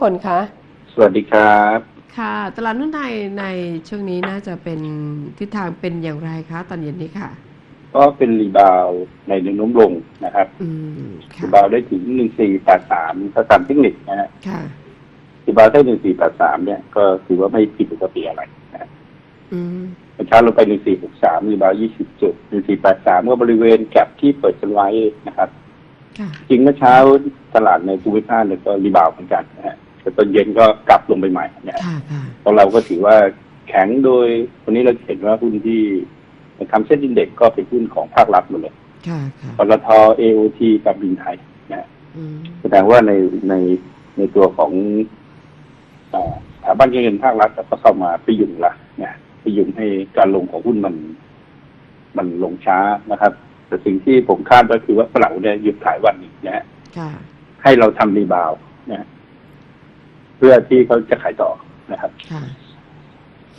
พลคะ สวัสดีครับ ค่ะ ตลาดหุ้นไทยในช่วงนี้น่าจะเป็นทิศทางเป็นอย่างไรคะ ตอนเย็นนี้ค่ะ ก็เป็นรีบาวด์ในแนวโน้มลงนะครับอืมรีค่ะบาวด์ได้ถึงหนึ่งสี่แปดสามถ้าตามเทคนิคนะฮะค่ะรีบาวด์ได้หนึ่งสี่แปดสามเนี่ยก็ถือว่าไม่ผิดปกติอะไรนะฮะอืมเมื่อเช้าลงไปหนึ่งสี่หกสามรีบาวยี่สิบจุดหนึ่งสี่แปดสามก็บริเวณแก็บที่เปิดกันไว้นะครับค่ะจริงเมื่อเช้าตลาดในภูมิภาคเนี่ยก็รีบาวด์เหมือนกันนะฮะแต่ตอนเย็นก็กลับลงไปใหม่นะฮะค่ะค่ะเพราะเราก็ถือว่าแข็งโดยวันนี้เราเห็นว่าหุ้นที่ทำเส้นดินเด็กก็เป็นหุ้นของภาครัฐหมดเลยค่ะค่ะปตท AOT กับบินไทยนะอืมแสดงว่าในในในตัวของเอ่อสถาบันการเงินภาครัฐก็เข้ามาพยุงละนะพยุงให้การลงของหุ้นมัน มันลงช้านะครับ แต่สิ่งที่ผมคาดก็คือว่าฝรั่งเนี่ยหยุดขายวันหนี้นะฮะ ค่ะให้เราทำรีบาวด์นะ เพื่อที่เขาจะขายต่อนะครับค่ะ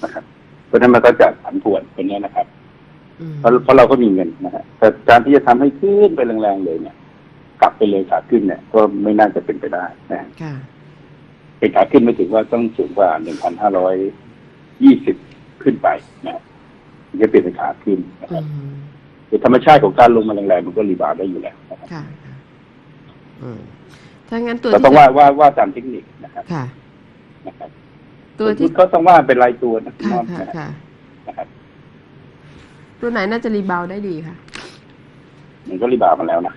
นะครับ เพราะฉะนั้นมันก็จะผันผวนเป็นเนี้ยนะครับ อืมเพราะเพราะเราก็มีเงินนะฮะแต่การที่จะทำให้ขึ้นไปแรงๆเลยเนี่ย กลับไปเลยขาขึ้นเนี่ย ก็ไม่น่าจะเป็นไปได้นะฮะค่ะ เป็นขาขึ้นไม่ถึงว่าต้องสูงกว่าหนึ่งพันห้าร้อยยี่สิบขึ้นไปนะฮะถึงจะเปลี่ยนเป็นขาขึ้นนะคอืรับมแต่ธรรมชาติของการลงมาแรงๆมันก็รีบาวด์ได้อยู่แล้วนะครับ ค่ะค่ะอืม ถ้างั้นตัวเราที่ต้องว่าว่าว่าตามเทคนิคนะครับค่ะนะครับตัวที่ก็ต้องว่าเป็นรายตัวนะค่ะนอนค่ะนะค่ะนะครับตัวไหนน่าจะรีบาวด์ได้ดีคะมันก็รีบาวด์มาแล้วนะ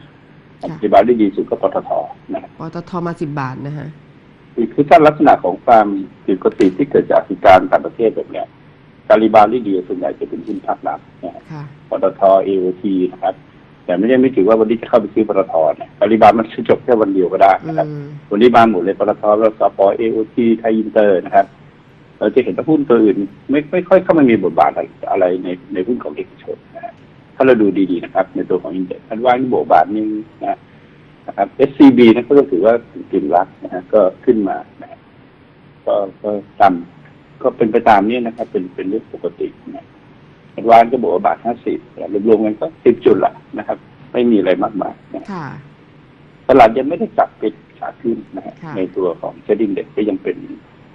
ค่ะรีบาวด์ได้ดีสุดก็ปตทนะครับปตทมาสิบบาทนะฮะคือคือถ้าลักษณะของความผิดปกติที่เกิดจากกิจการต่างประเทศแบบเนี้ยการรีบาวด์ที่ดีส่วนใหญ่จะเป็นหุ้นภาครัฐนะฮะค่ะปตทเอโอทีนะครับ แต่ไม่ได้ไม่ถือว่าวันนี้จะเข้าไปซื้อปตทนะการรีบาวด์มันจบแค่วันเดียวก็ได้อืนะครับมวันนี้มาหมดเลยปตทแล้วสปเอโอทีไทยอินเตอร์นะครับ เราจะเห็นว่าหุ้นตัวอื่น ไม่ไม่ค่อยเข้ามามีบทบาทอะไรอะไรในในหุ้นของเอกชนนะฮะถ้าเราดูดีๆนะครับ ในตัวของอินเด็กซ์อันว่างที่บวกบาทหนึงนะนะครับ SCB นะก็ถือว่าถึงกึ่งรักนะฮะก็ขึ้นมานะฮะก็ก็ตามก็เป็นไปตามนี้นะครับ เป็นเป็นเรื่องปกตินะ อันว่างก็บวกบาทห้าสิบรวมๆกันก็สิบจุดละนะครับ ไม่มีอะไรมากมายนะค่ะตลาดยังไม่ได้กลับไปขาขึ้นนะฮะค่ะในตัวของเชดดิ้งเด็กก็ยังเป็น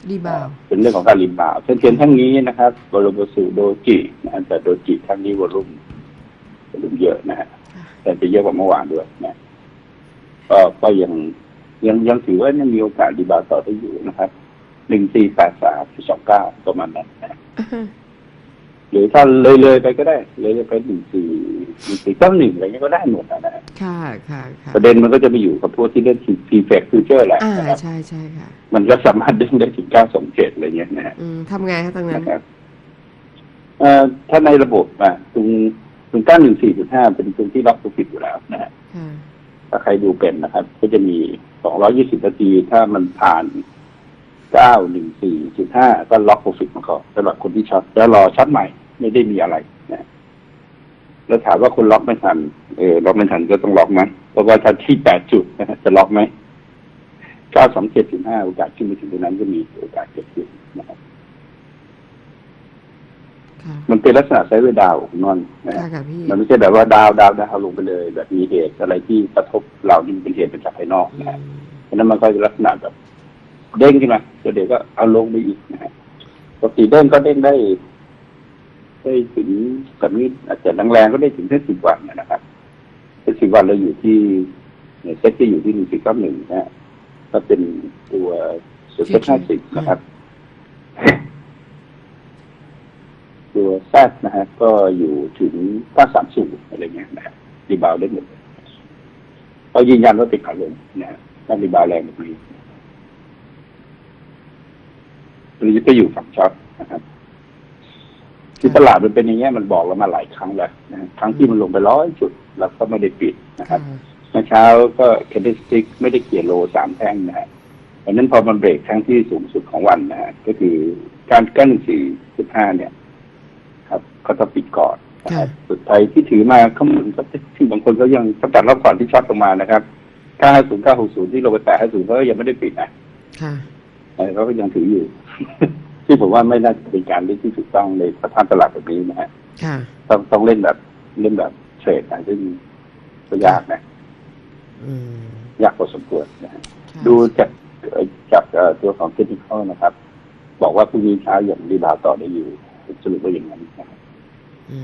รีบาวด์เป็นเรื่องของการรีบาวด์เช่นเทียนทั้งนี้นะครับบรมสุโดจินะฮะแต่โดจิทั้งนี้วอลุ่มวอลุ่มเยอะนะฮะค่ะแต่จะเยอะกว่าเมื่อวานด้วยนะก็ก็ยังยังยังถือว่ายังมีโอกาสรีบาวด์ต่อได้อยู่นะครับหนึ่งสี่แปดสามสองเก้าประมาณนั้นนะ หรือถ้าเลยเลยไปก็ได้เลยเลยไปหนึ่งสี่หนึ่งสี่เก้าหนึ่งอะไรเงี้ยก็ได้หมดนะฮะค่ะค่ะค่ะประเด็นมันก็จะไปอยู่กับพวกที่เล่นฟีเฟกฟิวเจอร์แหละอ่านะครับใช่ใช่ค่ะ มันก็สามารถดึงได้ถึงเก้าสองเจ็ดอะไรเงี้ยนะฮะอืมทำไงคะตรงนั้นนะครับเอ่อถ้าในระบบอะตรงตรงเก้าหนึ่งสี่จุดห้าเป็นตรงที่ล็อกโปรฟิตอยู่แล้วนะฮะค่ะถ้าใครดูเป็นนะครับ ก็จะมีสองร้อยี่สิบนาทีถ้ามันผ่าน เก้าหนึ่งสี่จุดห้าก็ล็อกโปรฟิตมาก่อนสำหรับคนที่ช็อตแล้วรอช็อตใหม่ไม่ได้มีอะไรนะแล้วถามว่าคนล็อกไม่ทันเออล็อกไม่ทันก็ต้องล็อกไหมเพราะว่าถ้าที่แปดจุดนะฮะจะล็อกไหมเก้าสองเจ็ดจุดห้าโอกาสขึ้นไปถึงตรงนั้นก็มีโอกาสเกิดขึ้นนะครับค่ะมันเป็นลักษณะไซด์เวย์ดาวน์ของนอนนะค่ะฮะค่ะพี่มันไม่ใช่แบบว่าดาวดาวดาวลงไปเลย แบบมีเหตุอะไรที่กระทบเรานี่เป็นเหตุเป็นจากภายนอกอืนะฮะมเพราะฉะนั้นมันก็จะลักษณะแบบ เด้งขึ้นมาแล้วเดี๋ยวก็เอาลงไปอีกนะฮะปกติเด้งก็เด้งได้ ได้ถึงแบบนี้อาจจะแรงๆก็ได้ถึงแค่สิบวันนะครับเป็นสิบวันเราอยู่ที่เนี่ยเซ็ตจะอยู่ที่หนึ่งสิบเก้าหนึ่งนะฮะก็เป็นตัวสุดเซ็ตห้าสิบนะครับตัวแซดนะฮะก็อยู่ถึงก้าสามสูอะไรเงี้ยนะฮะรีบาวได้หมดเขายืนยันว่าเป็นขาลงนะฮะถ้ารีบาวแรงแบบนี้ หรือจะอยู่ฝั่งช็อตนะครับที่ตลาดมันเป็นอย่างเงี้ยมันบอกเรามาหลายครั้งแล้วนะฮะครั้งที่มันลงไปร้อยจุดเราก็ไม่ได้ปิดนะคค่ะรับเมื่อเช้าก็แคนดิสติกไม่ได้เกี่ยโลสามแท่งนะฮะดังนั้นพอมันเบรกครั้งที่สูงสุดของวันนะฮะก็คือการกั้นสี่จุดห้าเนี่ย ครับก็ต้องปิดก่อนนะครับสุดท้ายที่ถือมาเขามันก็ที่บางคนก็ยังตั้งแต่รอบก่อนที่ช็อตลงมานะครับ950 960 ที่ลงไปแตะ50เขาก็ยังไม่ได้ปิดนะค่ะเออเขาก็ยังถืออยู่ ที่ผมว่าไม่น่าจะเป็นการเล่นที่ถูกต้องในสภาพตลาดแบบนี้นะฮะค่ะต้องต้องเล่นแบบเล่นแบบเทรดนะซึ่งก็ยากนะอืมยากพอสมควรนะฮะค่ะดูจากเอ่อจากเอ่อตัวของเทคนิคนะครับ บอกว่าพรุ่งนี้เช้าอย่างรีบาวต่อได้อยู่สรุปว่าอย่างนั้นนะครับอื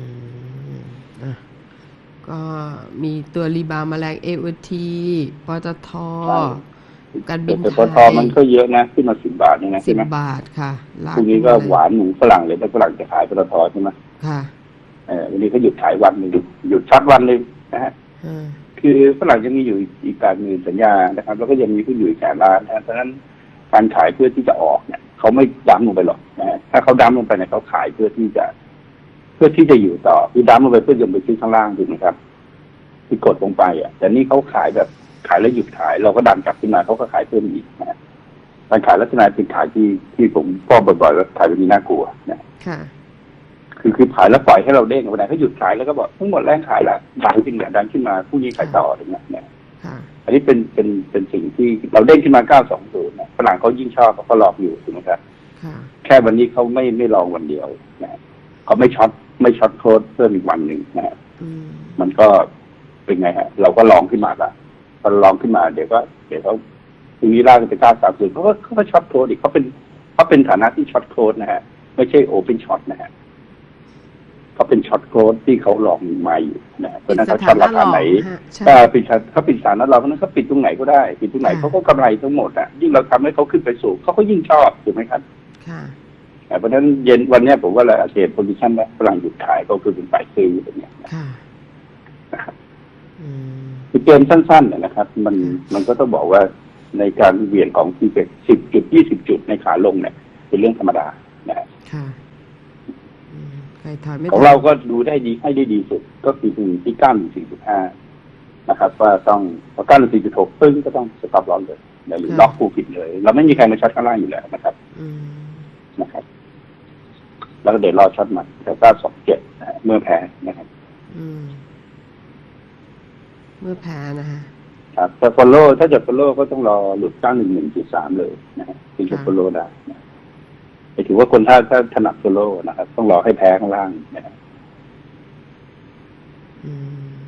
มอะก็มีตัวรีบาวมาแรงเอวทีปตท การบินแต่ไทปตทมันก็เยอะนะขึ้นมาสิบบาทเนี่ยนะสิใช่บไหมบาทค่ะลาพรุ่งนี้ก็หวานหมูฝรั่งเลยถ้าฝรั่งจะขายปตทใช่ไหมค่ะเออวันนี้ก็หยุดขายวันหนึ่งหยุดช็อตวันหนึ่งนะฮะ อ่าคือฝรั่งยังมีอยู่อีกแปดหมื่นสัญญานะครับ แล้วก็ยังมีผู้อยู่อีกแสนล้านนะเพราะฉะนั้นการขายเพื่อที่จะออกเนี่ยเขาไม่ดั้มลงไปหรอกนะฮะถ้าเขาดั้มลงไปเนี่ยเขาขายเพื่อที่จะ เพื่อที่จะอยู่ต่อคือดั้มลงไปเพื่อจะไปซื้อข้างล่างถูกไหมครับ ที่กดลงไปอะแต่นี่เขาขายแบบ ขายแล้วหยุดขาย เราก็ดันกลับขึ้นมาเขาก็ขายเพิ่มอีกนะฮะการขายลักษณะเป็นขายที่ที่ผมพ่อบ่อยๆว่าขายแบบนี้น่ากลัวนะค่ะ คือคือขายแล้วปล่อยให้เราเด้งวันไหนเขาหยุดขายแล้วก็บอกทั้งหมดแรงขายละดันขึ้นมาดันขึ้นมาผู้นี้ขายต่ออย่างเงี้ยเนี่ยค่ะอันนี้เป็นเป็นเป็นสิ่งที่เราเด้งขึ้นมา920นะฝรั่งเขายิ่งชอบเพราะเขาหลอกอยู่ถูกไหมครับค่ะแค่วันนี้เขาไม่ไม่ลองวันเดียวนะเขาไม่ช็อตไม่ช็อตโค้ดเพิ่มอีกวันหนึ่งนะอืมมันก็เป็นไงฮะ เราก็ลองขึ้นมาละพ อลองขึ้นมาเดี๋ยวก็เดี๋ยวเขาพรุ่งนี้ล่างไปเก้าสามศูนย์เขาก็เขาก็ช็อตโค้ดอีกเขาเป็นเขาเป็นฐานะที่ช็อตโค้ดนะฮะไม่ใช่โอเปนช็อตนะฮะเขาเป็นช็อตโค้ดที่เขาหลอกมาอยู่นะฮะเพราะฉะนั้นเขาช็อตราคาไหนฮะใช่ถ้าปิดชั้นเขาปิดสารนั้นเราเพราะฉะนั้นเขาปิดตรงไหนก็ได้ปิดตรงไหนค่ะเขาก็กำไรทั้งหมดอะยิ่งเราทำให้เขาขึ้นไปสูงเขาก็ยิ่งชอบถูกไหมครับค่ะอ่าเพราะฉะนั้นเย็นวันเนี้ยผมว่าเราเทรดโพซิชันนะฝรั่งหยุดขายก็คือเป็นฝ่ายซื้ออยู่ตรงเนี้ยค่ะนะครับอืม คือเกมสั้นๆเนยนะครับ มันมันก็ต้องบอกว่าในการเหวี่ยงของทีเป็สิบจุดยี่สิบจุดในขาลงเนี่ย เป็นเรื่องธรรมดานะฮะค่ะอืมใครถอยไม่ของทันเราก็ดูได้ดีให้ได้ดีสุด ก็คือถึงที่เก้าหนึ่งสี่จุดห้านะครับ ว่าต้องพอเก้าหนึ่งสี่จุดหกปึ้งก็ต้องสต็อปลอสเลยหรือล็อกผู้ผิดเลย เราไม่มีใครมาช็อตข้างล่างอยู่แล้วนะครับอืมนะครับ แล้วก็เดี๋ยวรอช็อตใหม่แต่ก็สองเจ็ดนะฮะเมื่อแพ้นะครับ อืม เมื่อแพ้นะฮะครับแต่ follow ถ้าจะ follow ก็ต้องรอหลุดเก้าหนึ่งหนึ่งจุดสามเลยนะฮะถึงจะค่ะ follow ได้นะไปถือว่าคนถ้าถ้าถนัด follow นะครับ ต้องรอให้แพ้ข้างล่างนะฮะอืม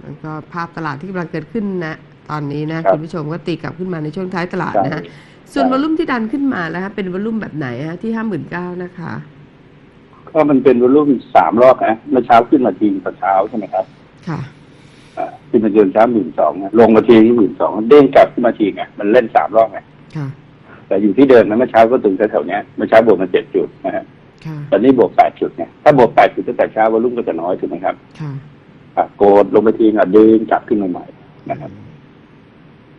แล้วก็ภาพตลาดที่กำลังเกิดขึ้นนะ ตอนนี้นะครับคุณผู้ชมก็ตีกลับขึ้นมาในช่วงท้ายตลาดใช่นะฮะส่วนใช่วอลลุ่มที่ดันขึ้นมาแล้วฮะเป็นวอลลุ่มแบบไหนฮะที่ห้าหมื่นเก้านะคะ ก็มันเป็นวอลุ่มสามรอบนะเมื่อเช้าขึ้นมาทีตอนเช้าใช่ไหมครับ ค่ะ อ่าขึ้นมาเดือนเช้าหมื่นสองลงมาทีที่หมื่นสองเด้งกลับขึ้นมาทีไงมันเล่นสามรอบไงค่ะแต่อยู่ที่เดิมนะเมื่อเช้าก็ตึงแถวๆเนี้ยเมื่อเช้าบวกมาเจ็ดจุดนะฮะค่ะตอนนี้บวกแปดจุดเนี่ยถ้าบวกแปดจุดตั้งแต่เช้าวอลุ่มก็จะน้อยถูกไหมครับค่ะอะโกดลงไปทีอะเดินกลับขึ้นมาใหม่นะครับ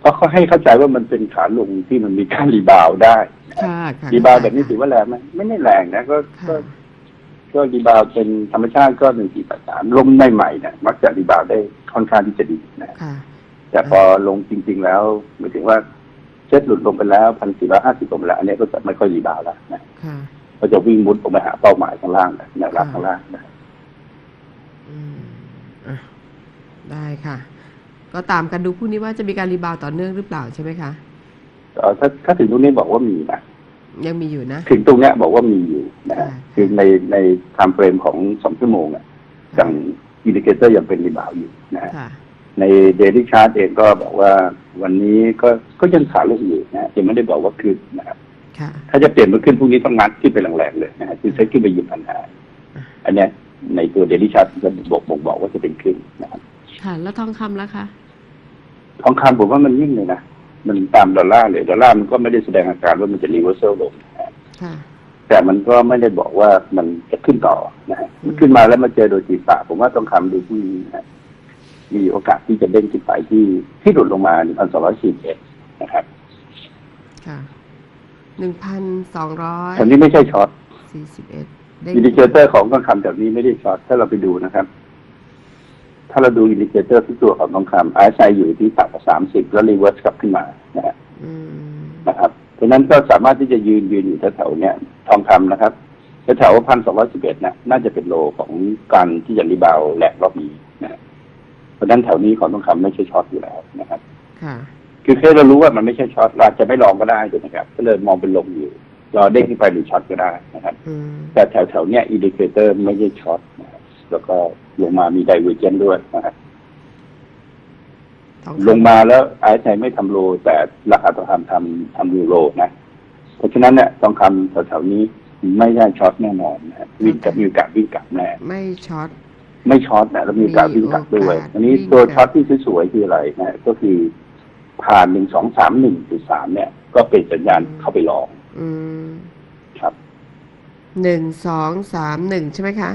ก็เขาให้เข้าใจว่ามันเป็นขาลงที่มันมีการรีบาวด์ได้ค่ะค่ะรีบาวด์แบบนี้ถือว่าแรงไหมไม่ไม่แรงนะก็ ก็ค่ะก็รีบาวด์เป็นธรรมชาติก็หนึ่งสี่แปดสามลงใหม่ๆเนี่ยมักจะรีบาวด์ได้ค่อนข้างที่จะดีนะค่ะ แต่พอลงจริง ๆ แล้วหมายถึงว่าเซ็ตหลุดลงไปแล้วพันสี่ร้อยห้าสิบลงไปแล้ว อันนี้ก็จะไม่ค่อยรีบาวด์แล้วนะค่ะก็จะวิ่งมุดลงไปหาเป้าหมายข้างล่างนะแนวรับข้างล่างนะอืมอะได้ค่ะ ก็ตามกันดูพรุ่งนี้ว่าจะมีการรีบาวด์ต่อเนื่องหรือเปล่าใช่ไหมคะ เอ่อถ้าถ้าถึงตรงนี้บอกว่ามีนะ ยังมีอยู่นะ ถึงตรงเนี้ยบอกว่ามีอยู่นะฮะค่ะคือในในไทม์เฟรมของสองชั่วโมงอะอย่างอินดิเคเตอร์ยังเป็นรีบาวด์อยู่นะฮะค่ะในเดลิชาร์ตเองก็บอกว่าวันนี้ก็ก็ยังขาลงอยู่นะฮะยังไม่ได้บอกว่าขึ้นนะครับค่ะถ้าจะเปลี่ยนมาขึ้นพรุ่งนี้ต้องงัดขึ้นไปแรงๆเลยนะฮะคือเซ็ตขึ้นไปยืนพันหาอันเนี้ยในตัวเดลิชาร์ตจะบอกบอกบอกว่าจะเป็นขึ้นนะครับค่ะแล้วทองคำแล้วคะ ทองคำผมว่ามันนิ่งเลยนะ มันตามดอลลาร์เลยดอลลาร์มันก็ไม่ได้แสดงอาการว่ามันจะรีเวอร์เซลลงนะฮะค่ะแต่มันก็ไม่ได้บอกว่ามันจะขึ้นต่อนะฮะอืมขึ้นมาแล้วมาเจอโดยจีสาผมว่าต้องคำดูพรุ่งนี้นะฮะมีโอกาสที่จะเด้งขึ้นไปที่ที่หลุดลงมา1,241นะครับค่ะหนึ่งพันสองร้อยแถวนี้ไม่ใช่ช็อตสี่สิบเอ็ดอินดิเคเตอร์ของทองคำแถวนี้ไม่ได้ช็อตถ้าเราไปดูนะครับ ถ้าเราดูอินดิเคเตอร์ที่ตัวของทองคำ RSI อยู่ที่ต่ำกว่า30แล้วรีเวิร์สกลับขึ้นมานะฮะอืมนะครับเพราะฉะนั้นก็สามารถที่จะยืนยืนอยู่แถวๆเนี้ยทองคำนะครับแถวพันสองร้อยสิบเอ็ดนะน่าจะเป็นโลของการที่จะรีบาวด์แหลกรอบนี้นะฮะเพราะฉะนั้นแถวนี้ของทองคำไม่ใช่ช็อตอยู่แล้วนะครับค่ะคือแค่เรารู้ว่ามันไม่ใช่ช็อตเราอาจจะไม่ลองก็ได้ถูกไหมครับ ก็เลยมองเป็นลงอยู่รอเด้งขึ้นไปหรือช็อตก็ได้นะครับอืมแต่แถวๆเนี้ยอินดิเคเตอร์ไม่ใช่ช็อตนะครับแล้วก็ ลงมามีไดเวอร์เจนด้วยนะครับทองลงคำมาแล้วไอ้ไทยไม่ทำโล แต่ราคาทองคำทำทำยูโรนะเพราะฉะนั้นเนี่ยทองคำแถวๆนี้ไม่ได้ช็อตแน่นอนนะวิ่งกับมีโอกาสวิ่งกลับแน่ไม่ช็อตไม่ช็อตนะแล้วมีโอกาสวิ่งกลับด้วยมีโอกาสอันนี้วิ่งตัวกลับช็อตที่สวยๆคืออะไรนะก็คือผ่านหนึ่งสองสามหนึ่งจุดสามเนี่ย ก็เป็นสัญญาณเข้าไปลอง อืมครับหนึ่งสองสามหนึ่งใช่ไหมคะ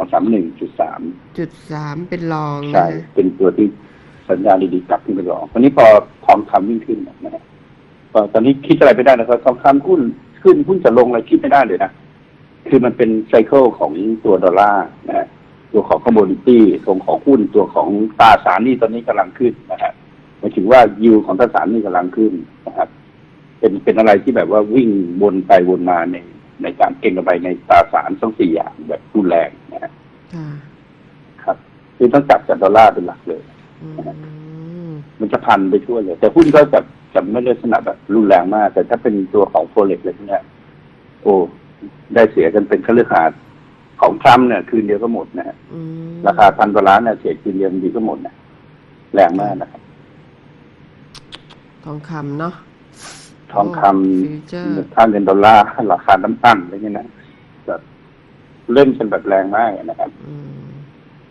สองสามหนึ่งจุดสามจุดสามเป็นรองใช่นะเป็นตัวที่สัญญาณดีๆกลับขึ้นไปลองวันนี้พอทองคำวิ่งขึ้นนะฮะก็ตอนนี้คิดอะไรไม่ได้นะครับทองคำหุ้นขึ้นหุ้นจะลงอะไรคิดไม่ได้เลยนะคือมันเป็นไซเคิลของตัวดอลลาร์นะฮะตัวของคอมมูนิตี้ตัวของหุ้นตัวของตราสารหนี่ตอนนี้กำลังขึ้นนะฮะหมายถึงว่ายิวของตราสารหนี่กำลังขึ้นนะครับเป็นเป็นอะไรที่แบบว่าวิ่งวนไปวนมาใน ในการเก็งกำไรในตราสารทั้งสี่อย่างแบบรุนแรงนะฮะค่ะครับ คือต้องจับจากดอลลาร์เป็นหลักเลยอืมมันจะพันไปทั่วเลย แต่หุ้นก็จะจะไม่ได้ลักษณะแบบรุนแรงมาก แต่ถ้าเป็นตัวของโฟเล็กอะไรพวกเนี้ยโอ้ได้เสียกันเป็นคฤหาสน์ของทรัมป์เนี่ยคืนเดียวก็หมดนะฮะอืมราคาพันกว่าล้านเนี่ยเสียคืนเดียวมันดีก็หมดนะแรงมากนะครับ ทองคำเนาะ ทองคฟิวเจอร์ำค่าเงินดอลลาร์ราคาน้ำตั้งอะไรเงี้ยนะแบบเล่นกันแบบแรงมากนะครับอืม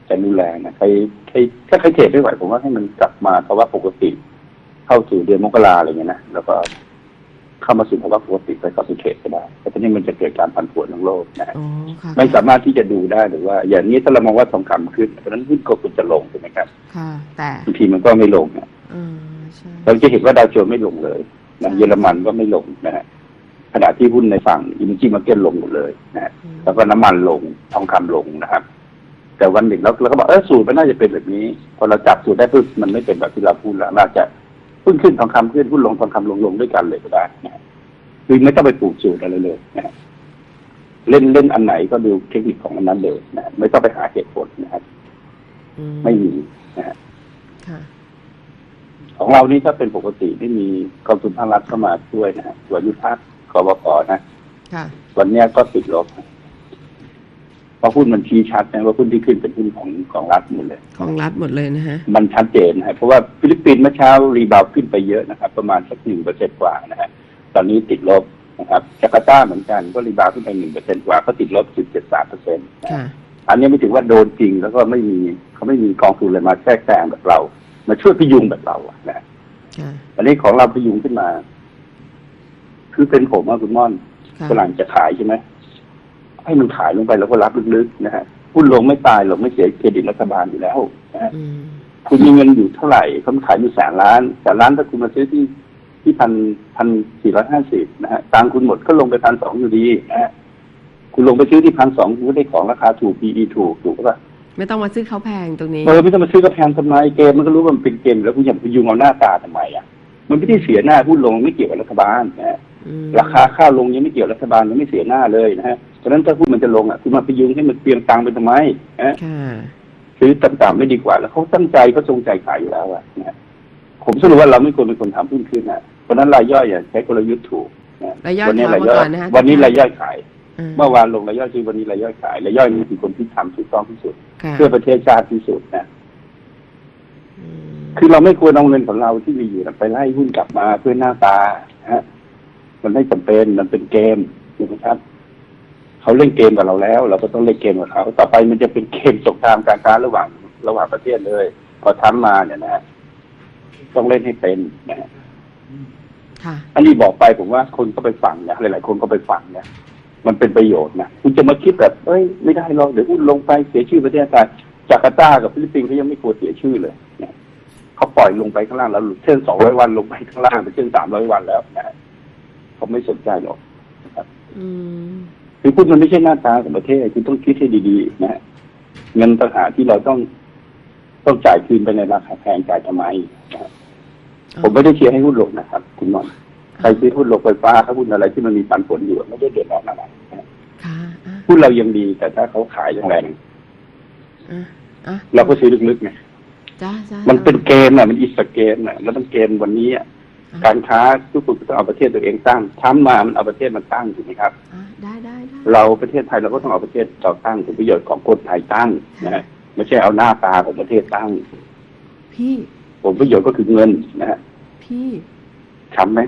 จะรุนแรงนะใครใครถ้าใครเทรดไม่ไหวผมว่าให้มันกลับมาภาวะปกติ เข้าสู่เดือนมกราอะไรเงี้ยนะแล้วก็เข้ามาสู่ภาวะปกติไปกับเทรดก็ได้แต่ทีนี้มันจะเกิดการผันผวนของโลกนะฮะอ๋อค่ะไม่สามารถที่จะดูได้หรือว่า อย่างนี้ถ้าเรามองว่าทองคำขึ้นเพราะฉะนั้นหุ้นก็ควรจะลงถูกไหมครับ ค่ะ แต่บางทีมันก็ไม่ลงนะอ่าใช่เราจะเห็นว่าดาวโจนส์ไม่ลงเลย นะเยอรมันก็ไม่ลงนะฮะขณะที่หุ้นในฝั่งอิมจิมาร์เก็ตลงหมดเลยนะฮะอืมแล้วก็น้ำมันลงทองคำลงนะครับ แต่วันหนึ่งเราเราก็บอกเออสูตรมันน่าจะเป็นแบบนี้ พอเราจับสูตรได้ปุ๊บมันไม่เป็นแบบที่เราพูดแล้วน่าจะหุ้นขึ้นทองคำขึ้นหุ้นลงทองคำลงลงด้วยกันเลยก็ได้นะฮะคือไม่ต้องไปปลูกสูตรอะไรเลยนะฮะเล่นเล่นอันไหนก็ดูเทคนิคของอันนั้นเลยนะฮะไม่ต้องไปหาเหตุผลนะครับอืไม่มีนะฮะค่ะ ของเรานี่ถ้าเป็นปกติไม่มีกองทุนภาครัฐเข้ามาช่วยนะฮะตัวยุทธภาคกบกนะค่ะ วันเนี้ยก็ติดลบเพราะหุ้นมันชี้ชัดนะว่าหุ้นที่ขึ้นเป็นหุ้นของของรัฐหมดเลย ของรัฐหมดเลยนะฮะ มันชัดเจนนะครับเพราะว่าฟิลิปปินส์เมื่อเช้ารีบาวด์ขึ้นไปเยอะนะครับ ประมาณสักหนึ่งเปอร์เซ็นกว่านะฮะตอนนี้ติดลบนะครับจาการ์ตาเหมือนกันก็รีบาวด์ขึ้นไปหนึ่งเปอร์เซ็นกว่าก็ติดลบจุดเจ็ดสามเปอร์เซ็นต์ค่ะ อันนี้ไม่ถือว่าโดนจริงแล้วก็ไม่มีเขาไม่มีกองทุนเลยมาแทรกแซงแบบเรา มาช่วยพยุงแบบเราอะนะค่ะอันนี้ของเราพยุงขึ้นมา คือเป็นผมว่าคุณม่อนค่ะฝรั่งจะขายใช่ไหมให้มันขายลงไปแล้วก็รับลึกๆนะฮะหุ้นลงไม่ตายหรอกไม่เสียเครดิตรัฐบาลอยู่แล้วนะฮะอืมคุณมีเงินอยู่เท่าไหร่เขาขายอยู่แสนล้านแสนล้านถ้าคุณมาซื้อที่ที่พันพันสี่ร้อยห้าสิบนะฮะตังค์คุณหมดก็ลงไปพันสองอยู่ดีนะฮะคุณลงไปซื้อที่พันสองคุณก็ได้ของราคาถูก PE ถูกถูกป่ะ ไม่ต้องมาซื้อเขาแพงตรงนี้ เออไม่ต้องมาซื้อกระแพงทำไมเกมมันก็รู้ว่ามันเป็นเกมอยู่แล้วคุณอย่าไปยุงเอาหน้าตาทำไมอะ มันไม่ได้เสียหน้าหุ้นลงไม่เกี่ยวกับรัฐบาลนะฮะอืมราคาข้าวลงยังไม่เกี่ยวรัฐบาลยังไม่เสียหน้าเลยนะฮะเพราะฉะนั้นถ้าหุ้นมันจะลงอะคุณมาไปยุงให้มันเปลียงตังค์ไปทำไมนะฮะ ค่ะ ซื้อต่ำๆไม่ดีกว่า แล้วเขาตั้งใจเขาจงใจขายอยู่แล้วอะนะฮะผมสรุปว่าเราไม่ควรเป็นคนทำหุ้นขึ้นนะเพราะฉะนั้นรายย่อยอย่าใช้กลยุทธ์ถูกนะรายย่อยวันี้ถามรายมาย่อก่อยนนะคะวันนี้รายย่อยขายอ่า เมื่อวานลงรายย่อยซื้อวันนี้รายย่อยขายรายย่อยนี่คือคนที่ทำถูกต้องที่สุดค่ะเพื่อประเทศชาติที่สุดนะอืมคือเราไม่ควรเอาเงินของเราที่มีอยู่น่ะไปไล่หุ้นกลับมาเพื่อหน้าตาฮะ มันไม่จำเป็นมันเป็นเกมถูกไหมครับเขาเล่นเกมกับเราแล้ว เราก็ต้องเล่นเกมกับเขาต่อไปมันจะเป็นเกมสงครามการค้าระหว่างระหว่างประเทศเลย พอทำมาเนี่ยนะฮะต้องเล่นให้เป็นนะฮะค่ะอันนี้บอกไปผมว่าคนก็ไปฟังนะหลาย ๆ คนก็ไปฟังนะ มันเป็นประโยชน์นะคุณจะมาคิดแบบเอ้ยไม่ได้หรอกเดี๋ยวหุ้นลงไปเสียชื่อประเทศไทยจาการ์ตากับฟิลิปปินส์เขายังไม่กลัวเสียชื่อเลยนะเขาปล่อยลงไปข้างล่างแล้วเช่นสองร้อยวันลงไปข้างล่างไปเช่นสามร้อยวันแล้วนะเขาไม่สนใจหรอกนะครับอืมคือพูดมันไม่ใช่หน้าตาของประเทศคุณต้องคิดให้ดีๆนะเงินต่างหากที่เราต้องต้องจ่ายคืนไปในราคาแพงจ่ายทำไมนะครับผมไม่ได้เชียร์ให้หุ้นลงนะครับ คุณหมอน ใครซื้อหุ้นลงไฟฟ้าถ้าหุ้นอะไรที่มันมีปันผลอยู่ไม่ได้เดือดร้อนอะไรนะค่ะอะหุ้นเรายังดีแต่ถ้าเขาขายแรงอะอะๆเราก็ซื้อลึกๆไงจ้าจ้ามันเป็นเกมอะมันอิสระเกมอะแล้วมันเกมวันนี้อะการค้าทุกคนก็ต้องเอาประเทศตัวเองตั้งทำมามันเอาประเทศมันตั้งถูกไหมครับอะได้ได้ได้เราประเทศไทยเราก็ต้องเอาประเทศเราตั้งผลประโยชน์ของคนไทยตั้งนะฮะไม่ใช่เอาหน้าตาของประเทศตั้ง พี่ผลประโยชน์ก็คือเงินนะฮะพี่ช้ำไหม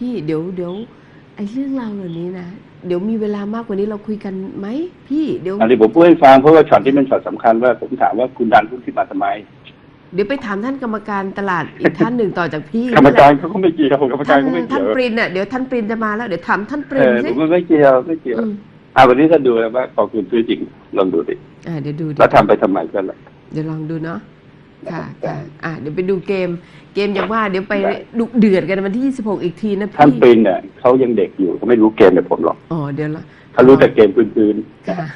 พี่เดี๋ยวเดี๋ยวไอ้เรื่องราวเหล่านี้นะเดี๋ยวมีเวลามากกว่านี้เราคุยกันไหมพี่เดี๋ยวอันนี้ผมพูดให้ฟังเพราะว่าช็อตที่เป็นช็อตสำคัญว่าผมถามว่าคุณดันหุ้นที่มาทำไม เดี๋ยวไปถามท่านกรรมการตลาดอีกท่านหนึ่งต่อจากพี่กรรมการนี่แหละเขาก็ไม่เกี่ยวกรรมกาท่ารนก็ไม่ท่าเกี่นยวปรินเนี่ยเดี๋ยวท่านปรินจะมาแล้วเดี๋ยวถามท่านปริเอนอสิผมไม่เกี่ยวไม่เกี่ยวอืมอ่าวันนี้ถ้าดูแล้วว่ากองทุนซื้อจริงลองดูดิอ่าเดี๋ยวดูดิแล้วทำไปทำไมกันล่ะ เดี๋ยวลองดูเนาะ ค่ะได้ค่ะอ่าเดี๋ยวไปดูเกม เกมอย่างว่าเดี๋ยวไปดุเดือดกันวันที่ 26 อีกทีนะท่านพี่ปรินเนี่ยเขายังเด็กอยู่เขาไม่รู้เกมแบบผมหรอกอ๋อเดี๋ยวละเขารู้แต่เกมพื้นๆค่ะ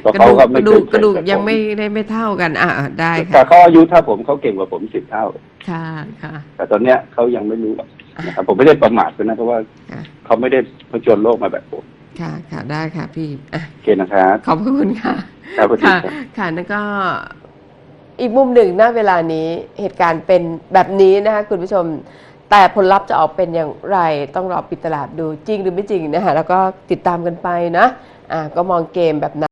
เพราะกระเขาดูกก็กไม่ระเคดูยกกระดูกแข่งบยังผมไม่ได้ไม่เท่ากัน อ่าได้แต่ค่ะเขาอายุถ้าผมเขาเก่งกว่าผมสิบเท่า ค่ะค่ะ แต่ตอนเนี้ยเขายังไม่รู้หรอกนะครับผมไม่ได้ประมาทเลยนะเพราะว่าค่ะเขาไม่ได้ผจญโลกมาแบบผมค่ะ ค่ะ ได้ค่ะพี่อะโอเคนะครับ ขอบพระคุณค่ะครับสวัสดีค่ะครับค่ะนั่นก็ อีกมุมหนึ่งณเวลานี้เหตุการณ์เป็นแบบนี้นะคะคุณผู้ชม แต่ผลลัพธ์จะออกเป็นอย่างไรต้องรอปิดตลาดดูจริงหรือไม่จริงนะคะแล้วก็ติดตามกันไปนะอ่าก็มองเกมแบบนั้น